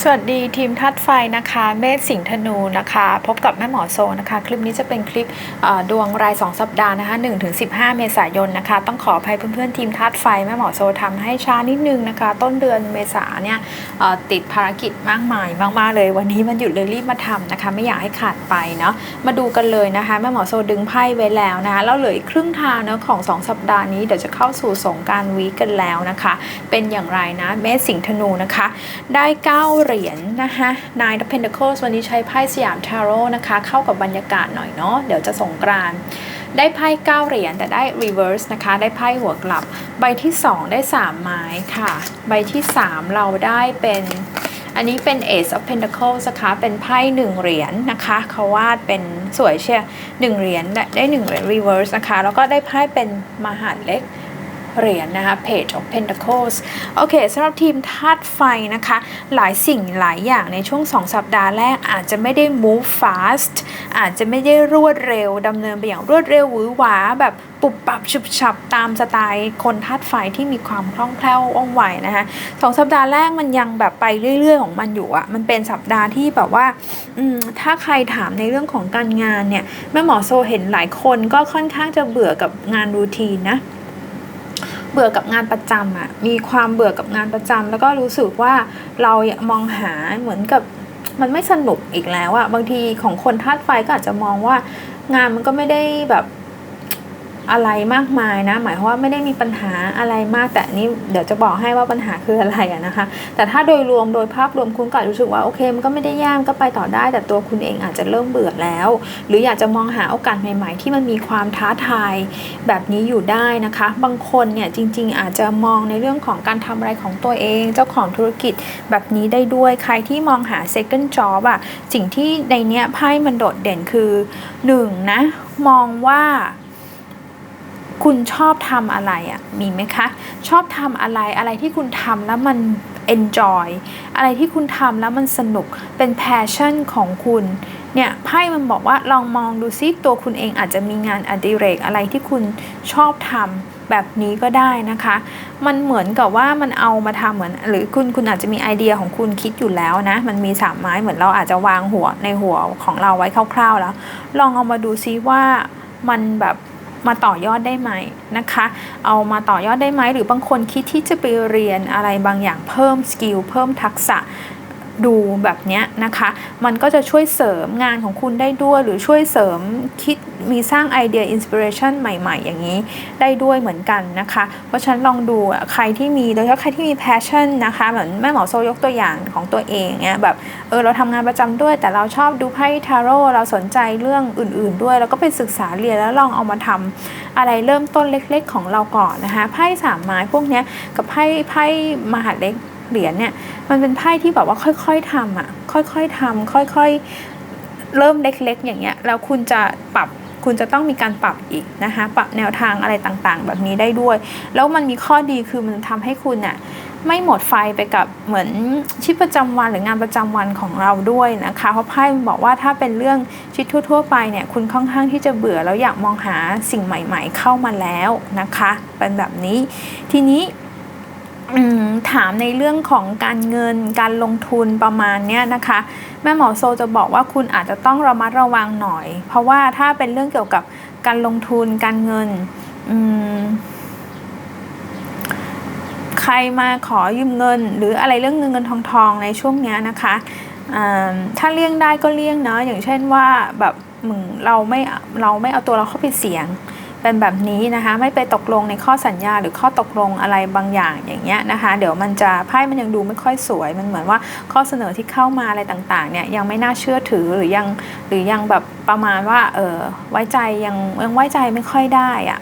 สวัสดีทีมทัดไฟนะคะ เมษสิงห์ธนูนะคะ พบกับแม่หมอโซนะคะ คลิปนี้จะเป็นคลิปดวงราย 2 สัปดาห์นะคะ1-15 เมษายนนะคะ ต้องขออภัยเพื่อนๆทีมทัดไฟแม่หมอโซทำให้ช้านิดนึงนะคะ ต้นเดือนเมษาเนี่ยติดภารกิจมากมายมากๆเลย วันนี้มันหยุดเลยรีบมาทำนะคะ ไม่อยากให้ขาดไปเนาะมาดูกันเลยนะคะแม่หมอโซดึงไพ่ไว้แล้วนะคะแล้วเหลืออีกครึ่งทางเนาะของ 2 สัปดาห์นี้เดี๋ยวจะเข้าสู่สงการวีกันแล้วนะคะ เป็นอย่างไรนะเมษสิงห์ธนูนะคะ ได้9เหรียญนะคะ Nine of Pentacles วันนี้ใช้ไพ่สยามทาโร่นะคะ เข้ากับบรรยากาศหน่อยเนาะเดี๋ยวจะสงกรานได้ไพ่9เหรียญแต่ได้ reverse นะคะ ได้ไพ่หัวกลับ ใบที่ 2 ได้ 3 ไม้ค่ะ ใบที่ 3 เราได้เป็นอันนี้เป็น Ace of Pentacles นะคะเป็นไพ่หนึ่งเหรียญนะคะ เขาวาดเป็นสวยเชียหนึ่งเหรียญได้ได้หนึ่งเหรียญ reverse นะคะ แล้วก็ได้ไพ่เป็นมหาดเล็ก เหรียญนะคะ Page of Pentacles โอเคสำหรับทีมธาตุไฟนะคะ หลายสิ่งหลายอย่างในช่วง 2 สัปดาห์แรกอาจจะไม่ได้ move fast อาจจะไม่ได้รวดเร็วดำเนินไปอย่างรวดเร็วหวือหวาแบบปุบปับฉุบฉับตามสไตล์คนธาตุไฟที่มีความคล่องแคล่วว่องไวนะคะสองสัปดาห์แรกมันยังแบบไปเรื่อย ๆ ของมันอยู่อะมันเป็นสัปดาห์ที่แบบว่าอืมถ้าใครถามในเรื่องของการงานเนี่ยแม่หมอโซเห็นหลายคนก็ค่อนข้างจะเบื่อกับงานรูทีนนะ เบื่อกับงานประจำอะมีความเบื่อกับงานประจำแล้วก็รู้สึกว่าเรามองหาเหมือนกับมันไม่สนุกอีกแล้วอะบางทีของคนธาตุไฟก็อาจจะมองว่างานมันก็ไม่ได้แบบ อะไรมากมายนะ หมายความว่าไม่ได้มีปัญหาอะไรมากแต่นี้เดี๋ยวจะบอกให้ว่าปัญหาคืออะไรนะคะ แต่ถ้าโดยรวมโดยภาพรวมคุณก็รู้สึกว่าโอเคมันก็ไม่ได้ยามก็ไปต่อได้ แต่ตัวคุณเองอาจจะเริ่มเบื่อแล้ว หรืออยากจะมองหาโอกาสใหม่ ๆ ที่มันมีความท้าทายแบบนี้อยู่ได้นะคะ บางคนเนี่ยจริง ๆ อาจจะมองในเรื่องของการทำอะไรของตัวเอง เจ้าของธุรกิจแบบนี้ได้ด้วยใครที่มองหา second job อะสิ่งที่ในเนี้ยไพ่มันโดดเด่นคือหนึ่งนะมองว่า คุณชอบทำอะไรอะ่ะมีไหมคะ ชอบทำอะไรอะไรที่คุณทำแล้วมัน enjoy อะไรที่คุณทำแล้วมันสนุกเป็น passion ของคุณเนี่ยไพ่มันบอกว่าลองมองดูซิตัวคุณเองอาจจะมีงานอดิเรกอะไรที่คุณชอบทำแบบนี้ก็ได้นะคะ มันเหมือนกับว่ามันเอามาทำเหมือน หรือคุณคุณอาจจะมีไอเดียของคุณคิดอยู่แล้วนะ มันมีสามไม้เหมือนเราอาจจะวางหัวในหัวของเราไว้คร่าวๆแล้ว ลองเอามาดูซิว่ามันแบบ มาต่อยอดได้ไหมนะคะ เอามาต่อยอดได้ไหมหรือบางคนคิดที่จะไปเรียนอะไรบางอย่างเพิ่มสกิลเพิ่มทักษะ ดูแบบเนี้ยนะคะ มันก็จะช่วยเสริมงานของคุณได้ด้วย หรือช่วยเสริมคิดมีสร้างไอเดียอินสปิเรชันใหม่ๆ อย่างนี้ได้ด้วยเหมือนกันนะคะ เพราะฉะนั้นลองดูใครที่มีโดยเฉพาะใครที่มีแพชชั่นนะคะเหมือนแม่หมอโซยกตัวอย่างของตัวเองเนี้ยแบบเออเราทำงานประจำด้วย แต่เราชอบดูไพ่ทาโร่เราสนใจเรื่องอื่น ๆ ด้วย แล้วก็ไปศึกษาเรียนแล้วลองเอามาทำอะไรเริ่มต้นเล็ก ๆ ของเราก่อนนะคะไพ่สามไม้พวกเนี้ยกับไพ่ไพ่มหาเล็ก เหรียญเนี่ยมันเป็นไพ่ที่แบบว่าค่อยๆทำอะค่อยๆทำค่อยๆ เริ่มเล็กๆ อย่างเงี้ยแล้วคุณจะปรับคุณจะต้องมีการปรับอีกนะคะปรับแนวทางอะไรต่างๆ แบบนี้ได้ด้วย แล้วมันมีข้อดีคือมันทำให้คุณน่ะไม่หมดไฟไปกับเหมือนชีวิตประจำวันหรืองานประจำวันของเราด้วยนะคะเพราะไพ่บอกว่าถ้าเป็นเรื่องชีวิตทั่ว ๆ ไปเนี่ยคุณค่อนข้างที่จะเบื่อแล้วอยากมองหาสิ่งใหม่ ๆ เข้ามาแล้วนะคะ เป็นแบบนี้ทีนี้ ถามในเรื่องของการเงินการลงทุนประมาณเนี้ยนะคะ แม่หมอโซจะบอกว่าคุณอาจจะต้องระมัดระวังหน่อย เพราะว่าถ้าเป็นเรื่องเกี่ยวกับการลงทุนการเงินใครมาขอยืมเงิน หรืออะไรเรื่องเงินเงินทองทองในช่วงเนี้ยนะคะถ้าเลี่ยงได้ก็เลี่ยงเนาะอย่างเช่นว่าแบบมึงเราไม่เราไม่เอาตัวเราเข้าไปเสี่ยง เป็นแบบนี้นะคะ ไม่ไปตกลงในข้อสัญญา หรือข้อตกลงอะไรบางอย่างอย่างเงี้ยนะคะ เดี๋ยวมันจะไพ่มันยังดูไม่ค่อยสวย มันเหมือนว่าข้อเสนอที่เข้ามาอะไรต่างๆเนี่ยยังไม่น่าเชื่อถือหรือยังหรือยังแบบประมาณว่าเออไว้ใจยังยังไว้ใจไม่ค่อยได้อะ่ะ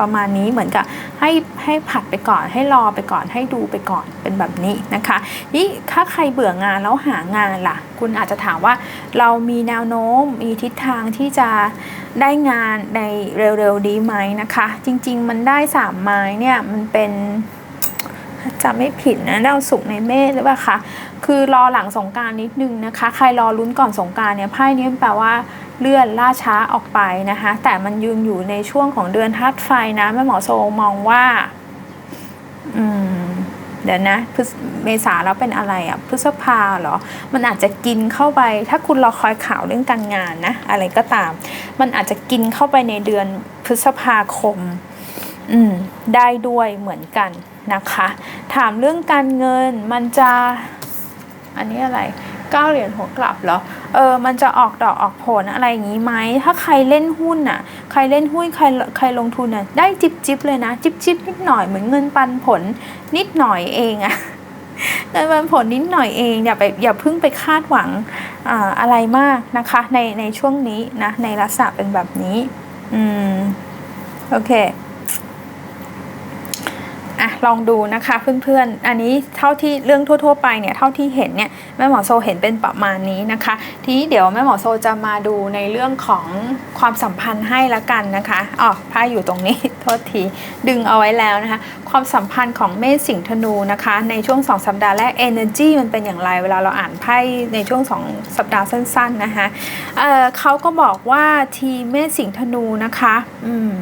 ประมาณนี้เหมือนกับให้ให้ผัดไปก่อน ให้รอไปก่อน ให้ดูไปก่อนเป็นแบบนี้นะคะ นี่ถ้าใครเบื่องานแล้วหางานล่ะ คุณอาจจะถามว่าเรามีแนวโน้มมีทิศทางที่จะได้งานในเร็วๆดีไหมนะคะ จริง ๆ มันได้สามไม้เนี่ยมันเป็น จะไม่ผิดนะดาวสุกร์ในเมษหรือเปล่าคะคือรอหลังสงการนิดนึงนะคะ ใครรอลุ้นก่อนสงการเนี่ยไพ่นี้แปลว่าเลื่อนล่าช้าออกไปนะคะ แต่มันยืนอยู่ในช่วงของเดือนธาตุไฟนะแม่หมอโซมองว่า อืมเดี๋ยวนะพฤษเมษาแล้วเป็นอะไรอะพฤษภาเหรอ มันอาจจะกินเข้าไป ถ้าคุณรอคอยข่าวเรื่องการงานนะ อะไรก็ตาม มันอาจจะกินเข้าไปในเดือนพฤษภาคม อืม ได้ด้วยเหมือนกัน นะคะ ถามเรื่องการเงินมันจะอันนี้อะไรเก้าเหรียญหัวกลับเหรอ เออ มันจะออกดอกออกผลอะไรอย่างนี้ไหม ถ้าใครเล่นหุ้นน่ะ ใครเล่นหุ้น ใคร ใครลงทุนน่ะ ได้จิบจิบเลยนะ จิบจิบนิดหน่อย เหมือนเงินปันผลนิดหน่อยเองอะเงินปันผลนิดหน่อยเอง อย่าไป อย่าเพิ่งไปคาดหวังอ่าอะไรมากนะคะ ใน ในช่วงนี้นะ ในลักษณะเป็นแบบนี้ อืม โอเค อะลองดูนะคะเพื่อนๆ อันนี้เท่าที่เรื่องทั่ว ๆ ไปเนี่ยเท่าที่เห็นเนี่ยแม่หมอโซเห็นเป็นประมาณนี้นะคะ ทีนี้เดี๋ยวแม่หมอโซจะมาดูในเรื่องของความสัมพันธ์ให้ละกันนะคะอ๋อไพ่อยู่ตรงนี้โทษทีดึงเอาไว้แล้วนะคะ ความสัมพันธ์ของเมษสิงห์ธนูนะคะ ในช่วง 2 สัปดาห์แรก energy มันเป็นอย่างไรเวลาเราอ่านไพ่ในช่วง 2 สัปดาห์สั้น ๆนะคะเออเขาก็บอกว่าทีเมษสิงห์ธนูนะคะ อืม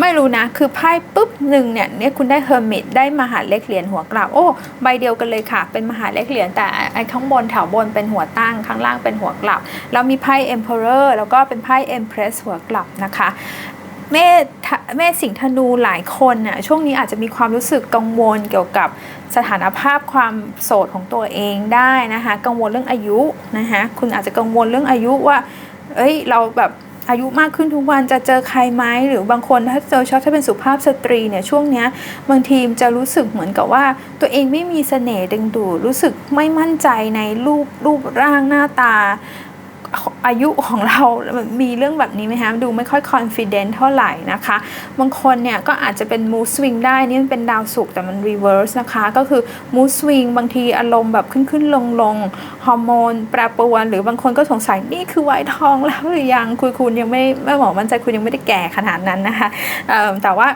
ไม่รู้นะ คือไพ่ปุ๊บหนึ่งเนี่ยเนี่ยคุณได้เฮอร์มิตได้มหาเล็กเหรียญหัวกลับโอ้ใบเดียวกันเลยค่ะ เป็นมหาเล็กเหรียญแต่ไอ้ข้างบนแถวบนเป็นหัวตั้งข้างล่างเป็นหัวกลับ แล้วมีไพ่ Emperor แล้วก็เป็นไพ่ Empress หัวกลับนะคะเมษเมษสิงธนูหลายคนน่ะช่วงนี้อาจจะมีความรู้สึกกังวลเกี่ยวกับสถานภาพความโสดของตัวเองได้นะคะ กังวลเรื่องอายุนะคะคุณอาจจะกังวลเรื่องอายุว่า เอ้ยเราแบบ อายุมากขึ้นทุกวันจะเจอใครไหมหรือบางคนถ้าเจอชอบถ้าเป็นสุภาพสตรีเนี่ยช่วงเนี้ยบางทีจะรู้สึกเหมือนกับว่า ตัวเองไม่มีเสน่ห์ดึงดูดรู้สึกไม่มั่นใจในรูปรูปร่างหน้าตา อายุของเรา มีเรื่องแบบนี้ไหมคะดูไม่ค่อย confident เท่าไหร่นะคะ บางคนเนี่ยก็อาจจะเป็น mood swing ได้ นี่มันเป็นดาวศุกแต่มัน reverse นะคะ ก็คือ mood swing บางทีอารมณ์แบบขึ้นขึ้นลงลงฮอร์โมนแปรปรวน หรือบางคนก็สงสัยนี่คือวัยทองแล้วหรือยังคุยคุณยังไม่ไม่บอมั่นใจคุณยังไม่ได้แก่ขนาดนั้นนะคะแต่ว่า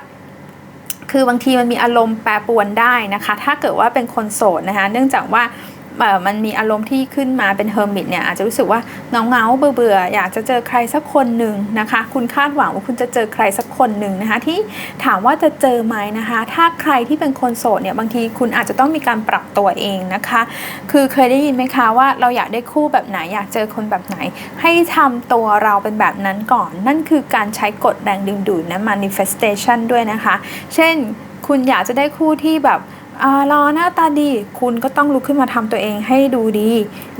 คือบางทีมันมีอารมณ์แปรปรวนได้นะคะ ถ้าเกิดว่าเป็นคนโสดนะคะ เนื่องจากว่า มันมีอารมณ์ที่ขึ้นมาเป็นเฮอร์มิตเนี่ยอาจจะรู้สึกว่าเงาเงาเบื่อเบื่ออยากจะเจอใครสักคนหนึ่งนะคะ คุณคาดหวังว่าคุณจะเจอใครสักคนหนึ่งนะคะที่ถามว่าจะเจอไหมนะคะ ถ้าใครที่เป็นคนโสดเนี่ยบางทีคุณอาจจะต้องมีการปรับตัวเองนะคะ คือเคยได้ยินไหมคะว่าเราอยากได้คู่แบบไหนอยากเจอคนแบบไหน ให้ทำตัวเราเป็นแบบนั้นก่อน นั่นคือการใช้กฎแรงดึงดูดนะ manifestation ด้วยนะคะ เช่นคุณอยากจะได้คู่ที่แบบ รอหน้าตาดี คุณก็ต้องลุกขึ้นมาทำตัวเองให้ดูดี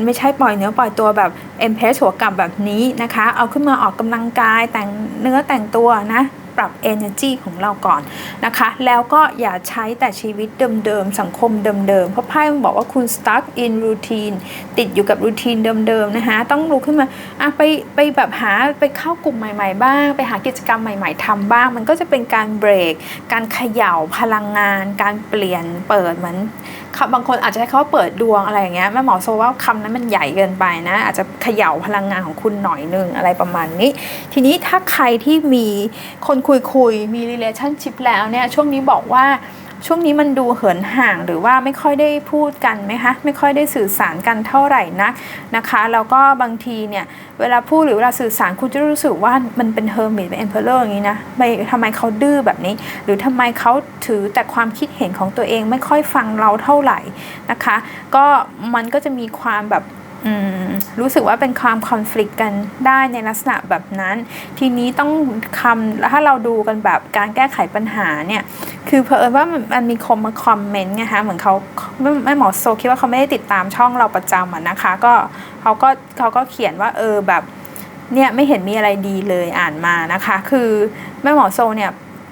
ไม่ใช่ปล่อยเนื้อปล่อยตัวแบบเอ็มเพสหัวกลับแบบนี้นะคะ เอาขึ้นมาออกกำลังกายแต่งเนื้อแต่งตัวนะ ปรับ energy ของเราก่อนนะคะ แล้วก็อย่าใช้แต่ชีวิตเดิมๆ สังคมเดิมๆ เพราะไพ่มันบอกว่าคุณ stuck in routine ติดอยู่กับรูทีนเดิมๆ นะคะ ต้องลุกขึ้นมาอะไปไปแบบหาไปเข้ากลุ่มใหม่ๆ บ้าง ไปหากิจกรรมใหม่ๆทำบ้าง มันก็จะเป็นการเบรก การเขย่าพลังงาน การเปลี่ยนเปิดเหมือน บางคนอาจจะใช้คำว่าเปิดดวงอะไรอย่างเงี้ยแม่หมอโซว่าคำนั้นมันใหญ่เกินไปนะ อาจจะเขย่าพลังงานของคุณหน่อยนึงอะไรประมาณนี้ ทีนี้ถ้าใครที่มีคนคุยคุยมี relationship แล้วเนี่ยช่วงนี้บอกว่า ช่วงนี้มันดูเหินห่างหรือว่าไม่ค่อยได้พูดกันไหมคะไม่ค่อยได้สื่อสารกันเท่าไหร่นักนะคะแล้วก็บางทีเนี่ยเวลาพูดหรือเวลาสื่อสารคุณจะรู้สึกว่ามันเป็นเฮอร์มิตเป็นเอ็มเพลเลอร์อย่างนี้นะไม่ทำไมเขาดื้อแบบนี้ หรือทำไมเขาถือแต่ความคิดเห็นของตัวเองไม่ค่อยฟังเราเท่าไหร่นะคะ ก็มันก็จะมีความแบบ รู้สึกว่าเป็นความคอน FLICT กันได้ในลักษณะแบบนั้น ทีนี้ต้องคำถ้าเราดูกันแบบการแก้ไขปัญหาเนี่ย คือเพอว่ามันมีคนมาคอมเมนต์ไงคะเหมือนเขาไม่หมอโซคิดว่าเขาไม่ได้ติดตามช่องเราประจำอะนะคะ ก็เขาก็เขาก็เขียนว่าเออแบบเนี่ยไม่เห็นมีอะไรดีเลยอ่านมานะคะ คือแม่หมอโซเนี่ย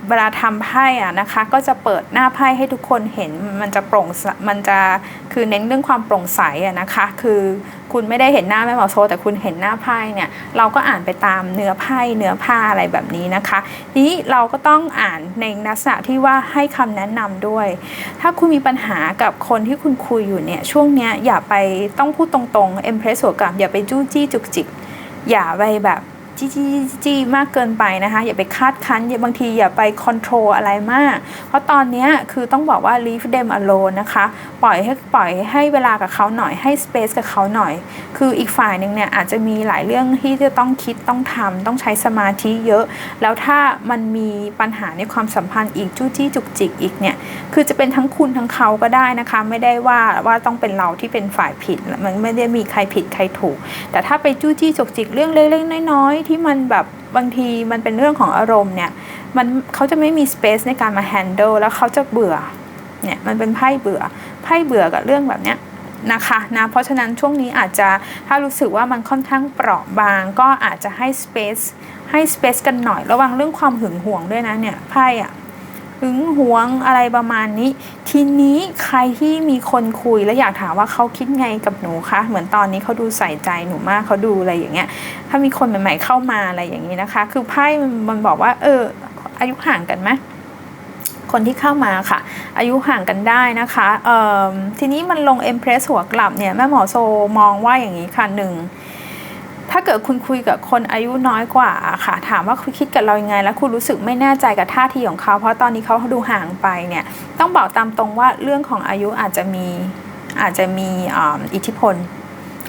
เวลาทำไพ่อะนะคะ ก็จะเปิดหน้าไพ่ให้ทุกคนเห็นมันจะโปร่งมันจะคือเน้นเรื่องความโปร่งใสอะนะคะ คือคุณไม่ได้เห็นหน้าแม่หมอโซแต่คุณเห็นหน้าไพ่เนี่ยเราก็อ่านไปตามเนื้อไพ่เนื้อผ้าอะไรแบบนี้นะคะนี้เราก็ต้องอ่านในลักษณะที่ว่าให้คำแนะนำด้วย ถ้าคุณมีปัญหากับคนที่คุณคุยอยู่เนี่ยช่วงเนี้ยอย่าไปต้องพูดตรงๆเอ็มเพรสหัวกับอย่าไปจู้จี้จุกจิกอย่าไปแบบ จี้จี้จี้มากเกินไปนะคะอย่าไปคาดคั้นอย่าบางทีอย่าไปคอนโทรลอะไรมาก เพราะตอนนี้คือต้องบอกว่า leave them alone นะคะปล่อยให้ปล่อยให้เวลากับเขาหน่อยให้ space กับเขาหน่อย คืออีกฝ่ายหนึ่งเนี่ยอาจจะมีหลายเรื่องที่จะต้องคิดต้องทำต้องใช้สมาธิเยอะ แล้วถ้ามันมีปัญหาในความสัมพันธ์อีกจู้จี้จุกจิกอีกเนี่ยคือจะเป็นทั้งคุณทั้งเขาก็ได้นะคะ ไม่ได้ว่าว่าต้องเป็นเราที่เป็นฝ่ายผิดมันไม่ได้มีใครผิดใครถูก แต่ถ้าไปจู้จี้จุกจิกเรื่องเล็กๆน้อยๆที่มันแบบบางทีมันเป็นเรื่องของอารมณ์เนี่ยมันเขาจะไม่มี space ในการมา handle แล้วเขาจะเบื่อเนี่ยมันเป็นไพ่เบื่อไพ่เบื่อกับเรื่องแบบเนี้ยนะคะนะเพราะฉะนั้นช่วงนี้อาจจะถ้ารู้สึกว่ามันค่อนข้างเปราะบาง ก็อาจจะให้ space ให้ space กันหน่อยระวังเรื่องความหึงหวงด้วยนะเนี่ยไพ่อะ หึงหวงอะไรประมาณนี้ ทีนี้ใครที่มีคนคุยแล้วอยากถามว่าเขาคิดไงกับหนูคะเหมือนตอนนี้เขาดูใส่ใจหนูมากเขาดูอะไรอย่างเงี้ย ถ้ามีคนใหม่ ๆเข้ามาอะไรอย่างนี้นะคะ คือไพ่มันบอกว่า เออ อายุห่างกันไหมคนที่เข้ามาค่ะ อายุห่างกันได้นะคะเอ่อทีนี้มันลง Empress หัวกลับเนี่ยแม่หมอโซมองว่าอย่างนี้ค่ะหนึ่ง ถ้าเกิดคุณคุยกับคนอายุน้อยกว่าค่ะ ถามว่าคุณคิดกับเรายังไง แล้วคุณรู้สึกไม่แน่ใจกับท่าทีของเขา เพราะตอนนี้เขาดูห่างไปเนี่ย ต้องบอกตามตรงว่าเรื่องของอายุอาจจะมีอาจจะมีอิทธิพล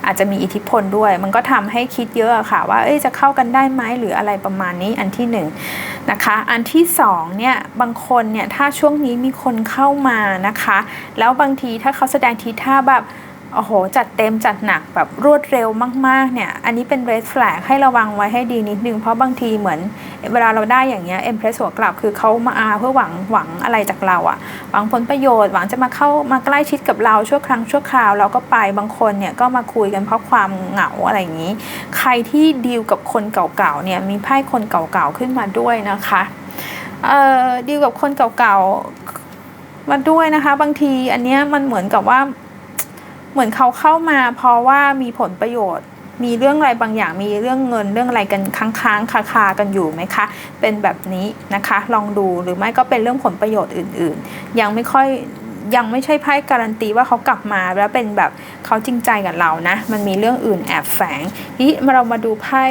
อาจจะมีอิทธิพลด้วย มันก็ทำให้คิดเยอะค่ะ ว่าจะเข้ากันได้ไหมหรืออะไรประมาณนี้อันที่หนึ่งนะคะอันที่สองเนี่ยบางคนเนี่ยถ้าช่วงนี้มีคนเข้ามานะคะ แล้วบางทีถ้าเขาแสดงทีท่าแบบ โอ้โห จัดเต็มจัดหนักแบบรวดเร็วมากๆเนี่ย อันนี้เป็น red flag ให้ระวังไว้ให้ดีนิดนึง เพราะบางทีเหมือน เวลาเราได้อย่างเงี้ย empress หัวกลับคือเขามาอาเพื่อหวังหวังอะไรจากเราอะหวังผลประโยชน์ หวังจะมาเข้ามาใกล้ชิดกับเราชั่วครั้งชั่วคราวเราก็ไปบางคนเนี่ยก็มาคุยกันเพราะความเหงาอะไรอย่างนี้ ใครที่ดีลกับคนเก่าๆเนี่ยมีไพ่คนเก่าๆขึ้นมาด้วยนะคะเอ่อดีลกับคนเก่าๆมาด้วยนะคะ บางทีอันเนี้ยมันเหมือนกับว่า เหมือนเขาเข้ามาเพราะว่ามีผลประโยชน์ มีเรื่องอะไรบางอย่างมีเรื่องเงินเรื่องอะไรกันค้างๆคาๆกันอยู่ไหมคะ เป็นแบบนี้นะคะ ลองดูหรือไม่ก็เป็นเรื่องผลประโยชน์อื่น ๆ ยังไม่ค่อยยังไม่ใช่ไพ่การันตีว่าเขากลับมาแล้วเป็นแบบเขาจริงใจกับเรานะ มันมีเรื่องอื่นแอบแฝงนี่เรามาดูไพ่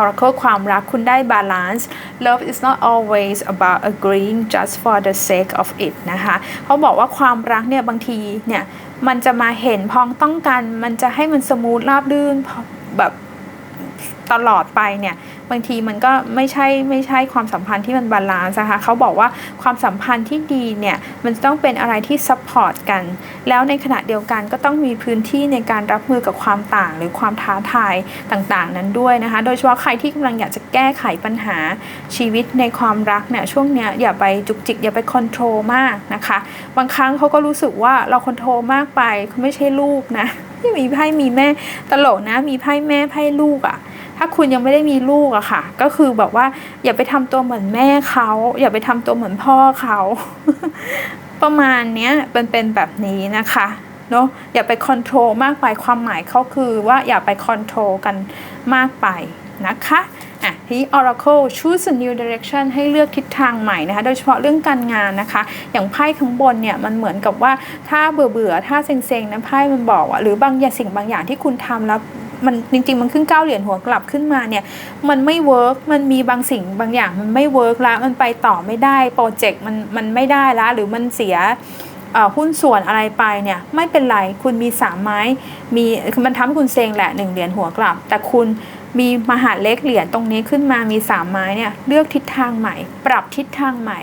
oracle ความรักคุณได้ balance love is not always about agreeing just for the sake of it นะคะเขาบอกว่าความรักเนี่ยบางทีเนี่ย มันจะมาเห็นพ้องต้องกัน มันจะให้มันสมูทราบรื่นแบบ ตลอดไปเนี่ยบางทีมันก็ไม่ใช่ไม่ใช่ความสัมพันธ์ที่มันบาลานซ์นะคะเขาบอกว่าความสัมพันธ์ที่ดีเนี่ยมันต้องเป็นอะไรที่ซัพพอร์ตกัน แล้วในขณะเดียวกันก็ต้องมีพื้นที่ในการรับมือกับความต่าง หรือความท้าทายต่างๆ นั้นด้วยนะคะ โดยเฉพาะใครที่กำลังอยากจะแก้ไขปัญหาชีวิตในความรักเนี่ยช่วงเนี้ยอย่าไปจุกจิกอย่าไปคอนโทรลมากนะคะ บางครั้งเขาก็รู้สึกว่าเราคอนโทรลมากไปเขาไม่ใช่ลูกนะ ที่มีไพ่มีแม่ตลกนะมีไพ่แม่ไพ่ลูกอะ่ะ ถ้าคุณยังไม่ได้มีลูกอะค่ะ ก็คือแบบว่า อย่าไปทำตัวเหมือนแม่เขา อย่าไปทำตัวเหมือนพ่อเขา ประมาณเนี้ยเป็นเป็นแบบนี้นะคะเนาะอย่าไปคอนโทรลมากไปความหมายเขาคือว่าอย่าไปคอนโทรลกันมากไปนะคะ อะทีนี้ Oracle choose a new direction ให้เลือกทิศทางใหม่นะคะ โดยเฉพาะเรื่องการงานนะคะ อย่างไพ่ข้างบนเนี่ยมันเหมือนกับว่าถ้าเบื่อเบื่อๆถ้าเซ็งๆนะไพ่มันบอกว่าหรือบางอย่างสิ่งบางอย่างที่คุณทำแล้วมันจริงๆมันขึ้นเก้าเหรียญหัวกลับขึ้นมาเนี่ยมันไม่เวิร์กมันมีบางสิ่งบางอย่างมันไม่เวิร์กแล้วมันไปต่อไม่ได้โปรเจกต์มันมันไม่ได้แล้วหรือมันเสียหุ้นส่วนอะไรไปเนี่ยไม่เป็นไรคุณมีสามไม้มีมันทำให้คุณเซงแหละหนึ่งเหรียญหัวกลับ แต่คุณ มีมหาเล็กเหรียญตรงนี้ขึ้นมามีสามไม้เนี่ยเลือกทิศทางใหม่ ปรับทิศทางใหม่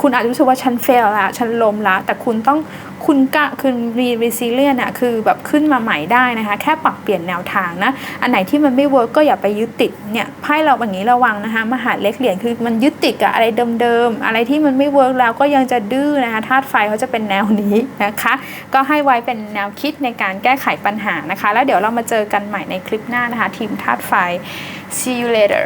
คุณอาจจะรู้สึกว่าฉันเฟลละฉันล้มละ แต่คุณต้องคุณกะคือรีรีซิเลียนอะคือแบบขึ้นมาใหม่ได้นะคะ แค่ปรับเปลี่ยนแนวทางนะ อันไหนที่มันไม่เวิร์กก็อย่าไปยึดติดเนี่ยไพ่เราอย่างนี้ระวังนะคะ มหาเล็กเหรียญคือมันยึดติดกับอะไรเดิมๆ อะไรที่มันไม่เวิร์กแล้วก็ยังจะดื้อนะคะธาตุไฟเขาจะเป็นแนวนี้นะคะ ก็ให้ไว้เป็นแนวคิดในการแก้ไขปัญหานะคะ แล้วเดี๋ยวเรามาเจอกันใหม่ในคลิปหน้านะคะ ทีมธาตุไฟ see you later